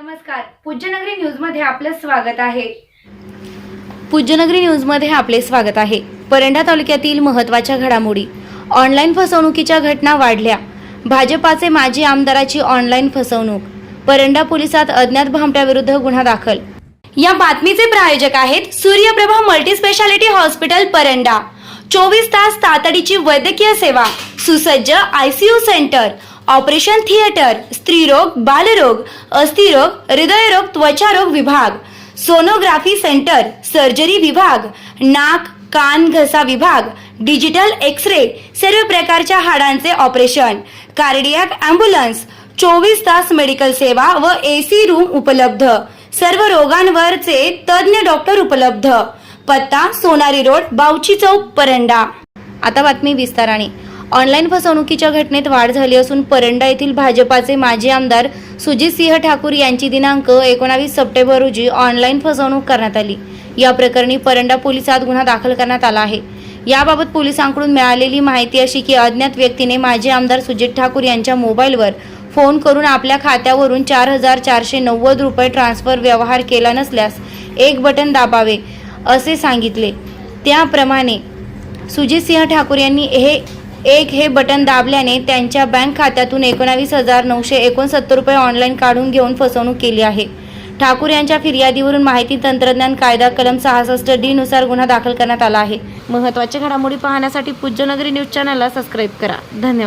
नमस्कार. पूज्यनगरी न्यूजमध्ये आपलं स्वागत आहे. पूज्यनगरी न्यूजमध्ये आपले स्वागत आहे. परंडा तालुक्यातील महत्त्वाच्या घडामोडी. ऑनलाईन फसवणुकीच्या घटना वाढल्या. भाजपाचे माजी आमदाराची ऑनलाईन फसवणूक. परंडा पोलिसात अज्ञात भामट्याविरुद्ध गुन्हा दाखल. या बातमीचे प्रायोजक आहेत सूर्यप्रभा मल्टीस्पेशालिटी हॉस्पिटल परंडा. चोवीस तास तातडीची वैद्यकीय सेवा. सुसज्ज आयसीयू सेंटर. ऑपरेशन थिएटर स्त्रीरोग बालरोग अस्थिरोग हृदयरोग त्वचारोग विभाग सोनोग्राफी सेंटर सर्जरी विभाग नाक कान घसा विभाग डिजिटल एक्स रे सर्व प्रकारच्या हाडांचे ऑपरेशन कार्डियाक अँब्युलन्स चोवीस तास मेडिकल सेवा व एसी रूम उपलब्ध सर्व रोगांवरचे तज्ज्ञ डॉक्टर उपलब्ध. पत्ता सोनारी रोड बावची चौक परंडा. आता बातमी विस्ताराने. ऑनलाईन फसवणुकीच्या घटनेत वाढ झाली असून परंडा येथील भाजपाचे माजी आमदार सुजित सिंह ठाकूर यांची दिनांक एकोणावीस सप्टेंबर रोजी ऑनलाईन फसवणूक करण्यात आली. या प्रकरणी परंडा पोलिसात गुन्हा दाखल करण्यात आला आहे. याबाबत पोलिसांकडून मिळालेली माहिती अशी की अज्ञात व्यक्तीने माजी आमदार सुजित ठाकूर यांच्या मोबाईलवर फोन करून आपल्या खात्यावरून चार हजार चारशे नव्वद रुपये ट्रान्सफर व्यवहार केला नसल्यास एक बटन दाबावे असे सांगितले. त्याप्रमाणे सुजित सिंह ठाकूर यांनी हे एक हे बटन दाबल्याने त्यांच्या बँक खात्यातून एकोणावीस हजार नऊशे एकोणसत्तर रुपये ऑनलाईन काढून घेऊन फसवणूक केली आहे. ठाकूर यांच्या फिर्यादीवरून माहिती तंत्रज्ञान कायदा कलम सहासष्ट डी नुसार गुन्हा दाखल करण्यात आला आहे. महत्त्वाच्या घडामोडी पाहण्यासाठी पूज्यनगरी न्यूज चॅनलला सबस्क्राईब करा. धन्यवाद.